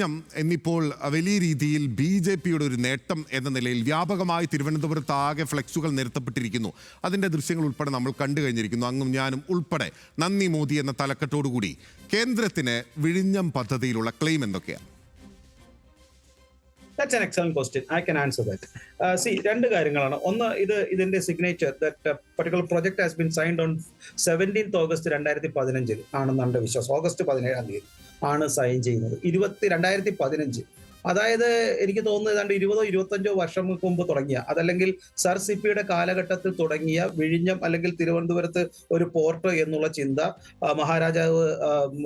വിഴിഞ്ഞം എന്നിപ്പോൾ വലിയ രീതിയിൽ ബി ജെ പിയുടെ ഒരു നേട്ടം എന്ന നിലയിൽ വ്യാപകമായി തിരുവനന്തപുരത്ത് ആകെ ഫ്ലെക്സുകൾ നിരത്തപ്പെട്ടിരിക്കുന്നു. അതിന്റെ ദൃശ്യങ്ങൾ ഉൾപ്പെടെ നമ്മൾ കണ്ടു കഴിഞ്ഞിരിക്കുന്നു. അങ്ങും ഞാനും ഉൾപ്പെടെ. നന്ദി മോദി എന്ന തലക്കെട്ടോടുകൂടി. കേന്ദ്രത്തിന് വിഴിഞ്ഞം പദ്ധതിയിലുള്ള ക്ലെയിം എന്തൊക്കെയാണ്? That's an excellent question I can answer that C രണ്ട് കാര്യങ്ങളാണ്. ഒന്ന് ഇത് ഇതിന്റെ signature that particular project has been signed on seventeenth August രണ്ടായിരത്തി പതിനഞ്ചിൽ. ആണെന്ന് എന്റെ വിശ്വാസം. ഓഗസ്റ്റ് പതിനേഴാം തീയതി. ആണ് സൈൻ ചെയ്യുന്നത്. ഇരുപത്തി രണ്ടായിരത്തി പതിനഞ്ച്. അതായത് എനിക്ക് തോന്നുന്നത് ഏതാണ്ട് ഇരുപതോ ഇരുപത്തഞ്ചോ വർഷം മുമ്പ് തുടങ്ങിയ അതല്ലെങ്കിൽ സർ സിപ്പിയുടെ കാലഘട്ടത്തിൽ തുടങ്ങിയ വിഴിഞ്ഞം അല്ലെങ്കിൽ തിരുവനന്തപുരത്ത് ഒരു പോർട്ട് എന്നുള്ള ചിന്ത മഹാരാജാവ്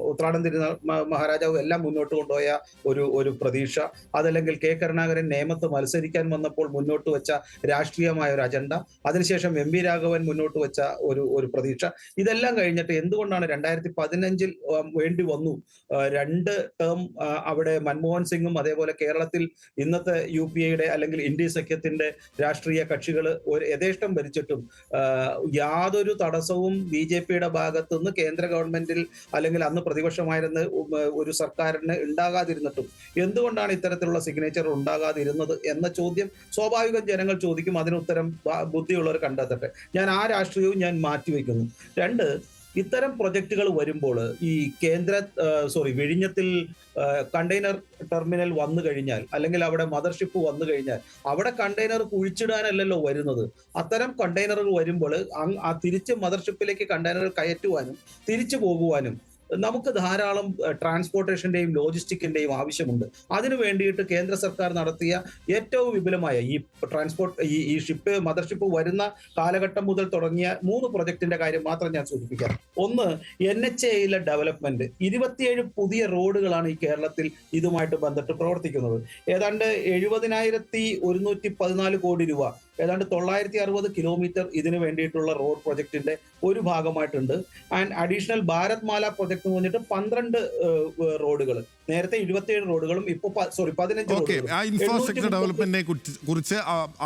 ഉത്രാടം തിരുനാൾ മഹാരാജാവ് എല്ലാം മുന്നോട്ട് കൊണ്ടുപോയ ഒരു ഒരു പ്രതീക്ഷ. അതല്ലെങ്കിൽ കെ. കരുണാകരൻ നേമത്ത് മത്സരിക്കാൻ വന്നപ്പോൾ മുന്നോട്ട് വെച്ച രാഷ്ട്രീയമായ ഒരു അജണ്ട അതിനുശേഷം എം വി രാഘവൻ മുന്നോട്ട് വെച്ച ഒരു ഒരു പ്രതീക്ഷ. ഇതെല്ലാം കഴിഞ്ഞിട്ട് എന്തുകൊണ്ടാണ് രണ്ടായിരത്തി പതിനഞ്ചിൽ വേണ്ടി വന്നു? രണ്ട് ടേം അവിടെ മൻമോഹൻ സിംഗും അതേപോലെ കേരളത്തിൽ ഇന്നത്തെ യു പി ഐയുടെ അല്ലെങ്കിൽ ഇന്ത്യ സഖ്യത്തിന്റെ രാഷ്ട്രീയ കക്ഷികൾ ഒരു യഥേഷ്ടം ഭരിച്ചിട്ടും യാതൊരു തടസ്സവും ബി ജെ പിയുടെ ഭാഗത്തുനിന്ന് കേന്ദ്ര ഗവൺമെന്റിൽ അല്ലെങ്കിൽ അന്ന് പ്രതിപക്ഷമായിരുന്ന ഒരു സർക്കാരിന് ഉണ്ടാകാതിരുന്നിട്ടും. എന്തുകൊണ്ടാണ് ഇത്തരത്തിലുള്ള സിഗ്നേച്ചർ ഉണ്ടാകാതിരുന്നത് എന്ന ചോദ്യം സ്വാഭാവികം ജനങ്ങൾ ചോദിക്കും. അതിന് ഉത്തരം ബുദ്ധിയുള്ളവർ കണ്ടെത്തട്ടെ. ഞാൻ ആ രാഷ്ട്രീയവും ഞാൻ മാറ്റിവെക്കുന്നു. രണ്ട് ഇത്തരം പ്രൊജക്ടുകൾ വരുമ്പോൾ ഈ കേന്ദ്ര സോറി വിഴിഞ്ഞത്തിൽ കണ്ടെയ്നർ ടെർമിനൽ വന്നു കഴിഞ്ഞാൽ അല്ലെങ്കിൽ അവിടെ മദർഷിപ്പ് വന്നു കഴിഞ്ഞാൽ അവിടെ കണ്ടെയ്നർ കുഴിച്ചിടാനല്ലല്ലോ വരുന്നത്. അത്തരം കണ്ടെയ്നറുകൾ വരുമ്പോൾ ആ തിരിച്ച് മദർഷിപ്പിലേക്ക് കണ്ടെയ്നർ കയറ്റുവാനും തിരിച്ചു പോകുവാനും നമുക്ക് ധാരാളം ട്രാൻസ്പോർട്ടേഷന്റെയും ലോജിസ്റ്റിക്കിന്റെയും ആവശ്യമുണ്ട്. അതിനു വേണ്ടിയിട്ട് കേന്ദ്ര സർക്കാർ നടത്തിയ ഏറ്റവും വിപുലമായ ഈ ട്രാൻസ്പോർട്ട് ഈ ഈ ഷിപ്പ് മദർഷിപ്പ് വരുന്ന കാലഘട്ടം മുതൽ തുടങ്ങിയ മൂന്ന് പ്രൊജക്ടിന്റെ കാര്യം മാത്രം ഞാൻ സൂചിപ്പിക്കാം. ഒന്ന് എൻ എച്ച് എയിലെ ഡെവലപ്മെന്റ് ഇരുപത്തിയേഴ് പുതിയ റോഡുകളാണ് ഈ കേരളത്തിൽ ഇതുമായിട്ട് ബന്ധപ്പെട്ട് പ്രവർത്തിക്കുന്നത്. ഏതാണ്ട് എഴുപതിനായിരത്തി ഒരുന്നൂറ്റി പതിനാല് കോടി രൂപ ഏതാണ്ട് തൊള്ളായിരത്തി അറുപത് കിലോമീറ്റർ ഇതിനു വേണ്ടിയിട്ടുള്ള റോഡ് പ്രൊജക്ടിന്റെ ഒരു ഭാഗമായിട്ടുണ്ട്. And additional Bharat Mala project എന്ന് പറഞ്ഞിട്ട് പന്ത്രണ്ട് റോഡുകൾ നേരത്തെ ഇരുപത്തിയേഴ് റോഡുകളും ഇപ്പൊ സോറി പതിനഞ്ച് ആ ഇൻഫ്രാസ്ട്രക്ചർ ഡെവലപ്മെന്റിനെ കുറിച്ച്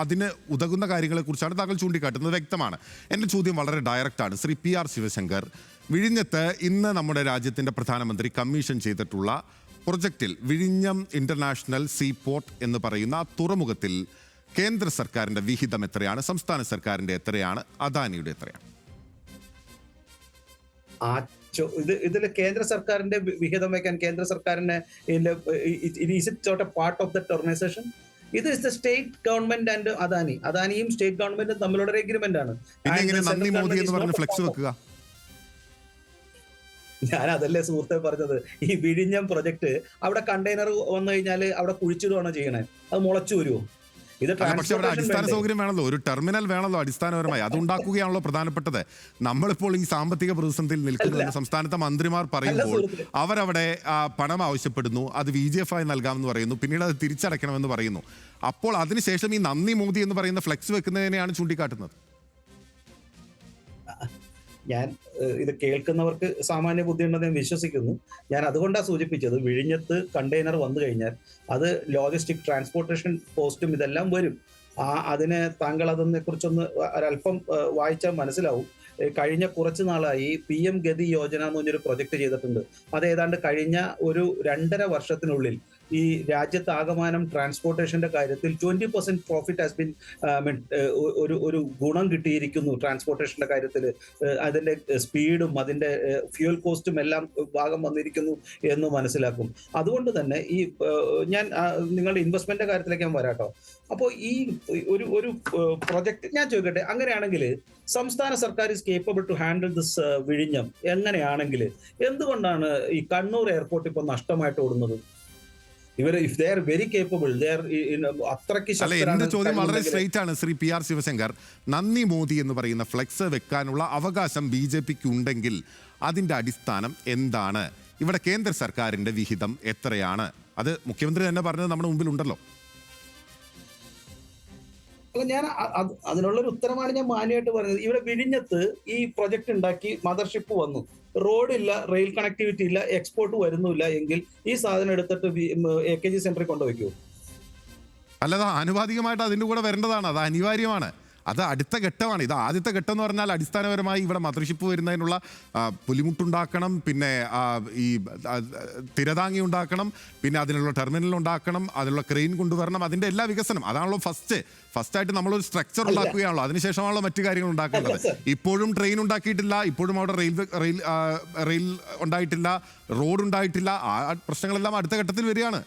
അതിന് ഉതകുന്ന കാര്യങ്ങളെ കുറിച്ചാണ് താങ്കൾ ചൂണ്ടിക്കാട്ടുന്നത് വ്യക്തമാണ്. എന്റെ ചോദ്യം വളരെ ഡയറക്റ്റ് ആണ്. ശ്രീ പി ആർ ശിവശങ്കർ വിഴിഞ്ഞത്ത് ഇന്ന് നമ്മുടെ രാജ്യത്തിന്റെ പ്രധാനമന്ത്രി കമ്മീഷൻ ചെയ്തിട്ടുള്ള പ്രൊജക്റ്റിൽ വിഴിഞ്ഞം ഇന്റർനാഷണൽ സീ പോർട്ട് എന്ന് പറയുന്ന തുറമുഖത്തിൽ കേന്ദ്ര സർക്കാരിന്റെ വിഹിതം എത്രയാണ്? സംസ്ഥാന സർക്കാരിന്റെ എത്രയാണ്? അദാനിയുടെ എത്രയാണ്? ആ ഇത് ഇതിൽ കേന്ദ്ര സർക്കാരിന്റെ വിഹിതം വയ്ക്കാൻ കേന്ദ്ര സർക്കാരിന് പാർട്ട് ഓഫ് ദറ്റ് ഓർഗനൈസേഷൻ ഇത് is the state government and Adani. അദാനിയും state ഗവൺമെന്റും തമ്മിലുള്ള ഒരു എഗ്രിമെന്റ് ആണ്. ഞാൻ അതല്ലേ സുഹൃത്തെ പറഞ്ഞത്? ഈ വിഴിഞ്ഞം പ്രൊജക്ട് അവിടെ കണ്ടെയ്നർ വന്നു കഴിഞ്ഞാൽ അവിടെ കുഴിച്ചിടുകയാണോ ചെയ്യണേ? അത് മുളച്ചു വരുമോ ഇത് പക്ഷെ അവിടെ അടിസ്ഥാന? സൗകര്യം വേണമല്ലോ. ഒരു ടെർമിനൽ വേണമല്ലോ അടിസ്ഥാനപരമായി. അത് ഉണ്ടാക്കുകയാണല്ലോ പ്രധാനപ്പെട്ടത്. നമ്മളിപ്പോൾ ഈ സാമ്പത്തിക പ്രതിസന്ധിയിൽ നിൽക്കുന്നതെന്ന് സംസ്ഥാനത്തെ മന്ത്രിമാർ പറയുമ്പോൾ അവരവിടെ പണം ആവശ്യപ്പെടുന്നു. അത് വി ജി എഫ് ആയി നൽകാമെന്ന് പറയുന്നു. പിന്നീട് അത് തിരിച്ചടയ്ക്കണമെന്ന് പറയുന്നു. അപ്പോൾ അതിനുശേഷം ഈ നന്ദി മോദി എന്ന് പറയുന്ന ഫ്ലെക്സ് വെക്കുന്നതിനെയാണ് ചൂണ്ടിക്കാട്ടുന്നത്. ഞാൻ ഇത് കേൾക്കുന്നവർക്ക് സാമാന്യ ബുദ്ധി ഉണ്ടെന്ന് ഞാൻ വിശ്വസിക്കുന്നു. ഞാൻ അതുകൊണ്ടാണ് സൂചിപ്പിച്ചത് വിഴിഞ്ഞത്ത് കണ്ടെയ്നർ വന്നു കഴിഞ്ഞാൽ അത് ലോജിസ്റ്റിക് ട്രാൻസ്പോർട്ടേഷൻ പോസ്റ്റും ഇതെല്ലാം വരും. ആ അതിന് താങ്കൾ അതിനെ കുറിച്ചൊന്ന് ഒരല്പം വായിച്ചാൽ മനസ്സിലാവും. കഴിഞ്ഞ കുറച്ച് നാളായി പി എം ഗതി യോജന എന്ന് പറഞ്ഞൊരു പ്രൊജക്ട് ചെയ്തിട്ടുണ്ട്. അത് ഏതാണ്ട് കഴിഞ്ഞ ഒരു രണ്ടര വർഷത്തിനുള്ളിൽ ഈ രാജ്യത്ത് ആകമാനം ട്രാൻസ്പോർട്ടേഷന്റെ കാര്യത്തിൽ twenty percent profit has been ഒരു ഒരു ഗുണം കിട്ടിയിരിക്കുന്നു ട്രാൻസ്പോർട്ടേഷന്റെ കാര്യത്തിൽ. അതിന്റെ സ്പീഡും അതിന്റെ ഫ്യൂൽ കോസ്റ്റും എല്ലാം ഭാഗം വന്നിരിക്കുന്നു എന്ന് മനസ്സിലാക്കും. അതുകൊണ്ട് തന്നെ ഈ ഞാൻ നിങ്ങളുടെ ഇൻവെസ്റ്റ്മെന്റിന്റെ കാര്യത്തിലേക്ക് ഞാൻ വരാട്ടോ. അപ്പോൾ ഈ ഒരു ഒരു പ്രൊജക്ട് ഞാൻ ചോദിക്കട്ടെ അങ്ങനെയാണെങ്കിൽ സംസ്ഥാന സർക്കാർ is capable to handle this വിഴിഞ്ഞം എങ്ങനെയാണെങ്കിൽ എന്തുകൊണ്ടാണ് ഈ കണ്ണൂർ എയർപോർട്ട് ഇപ്പൊ നഷ്ടമായിട്ട് ഓടുന്നത്? ഇവർ if they are very capable they are അത്രയ്ക്ക് അല്ല എന്റെ ചോദ്യം വളരെ സ്ട്രേറ്റ് സ്ട്രൈറ്റ് ആണ് ശ്രീ പി ആർ ശിവശങ്കർ. നന്ദി മോദി എന്ന് പറയുന്ന ഫ്ലെക്സ് വെക്കാനുള്ള അവകാശം ബി ജെ പിക്ക് ഉണ്ടെങ്കിൽ അതിന്റെ അടിസ്ഥാനം എന്താണ്? ഇവിടെ കേന്ദ്ര സർക്കാരിന്റെ വിഹിതം എത്രയാണ്? അത് മുഖ്യമന്ത്രി തന്നെ പറഞ്ഞത് നമ്മുടെ മുമ്പിൽ ഉണ്ടല്ലോ അല്ല ഞാൻ അതിനുള്ളൊരു ഉത്തരമാണ് ഞാൻ മാന്യമായിട്ട് പറഞ്ഞത്. ഇവിടെ വിഴിഞ്ഞത്ത് ഈ പ്രൊജക്ട് ഉണ്ടാക്കി മദർഷിപ്പ് വന്നു. റോഡില്ല റെയിൽ കണക്ടിവിറ്റി ഇല്ല എക്സ്പോർട്ട് വരുന്നില്ല എങ്കിൽ ഈ സാധനം എടുത്തിട്ട് എ കെ ജി സെന്ററിൽ കൊണ്ടുവയ്ക്കൂ അല്ലാതെ ആനുപാതികമായിട്ട് അതിന്റെ കൂടെ വരേണ്ടതാണ്. അത് അനിവാര്യമാണ്. അത് അടുത്ത ഘട്ടമാണ്. ഇത് ആദ്യത്തെ ഘട്ടം എന്ന് പറഞ്ഞാൽ അടിസ്ഥാനപരമായി ഇവിടെ മദർഷിപ്പ് വരുന്നതിനുള്ള പുലിമുട്ടുണ്ടാക്കണം പിന്നെ ഈ തിരതാങ്ങി ഉണ്ടാക്കണം പിന്നെ അതിനുള്ള ടെർമിനൽ ഉണ്ടാക്കണം അതിനുള്ള ക്രെയിൻ കൊണ്ടുവരണം അതിന്റെ എല്ലാ വികസനം. അതാണല്ലോ ഫസ്റ്റ് ഫസ്റ്റ് ആയിട്ട് നമ്മളൊരു സ്ട്രക്ചർ ഉണ്ടാക്കുകയാണല്ലോ. അതിനുശേഷമാണല്ലോ മറ്റു കാര്യങ്ങൾ ഉണ്ടാക്കേണ്ടത്. ഇപ്പോഴും ട്രെയിൻ ഉണ്ടാക്കിയിട്ടില്ല. ഇപ്പോഴും അവിടെ റെയിൽവേ റെയിൽ റെയിൽ ഉണ്ടായിട്ടില്ല. റോഡ് ഉണ്ടായിട്ടില്ല. ആ പ്രശ്നങ്ങളെല്ലാം അടുത്ത ഘട്ടത്തിൽ വരികയാണ്.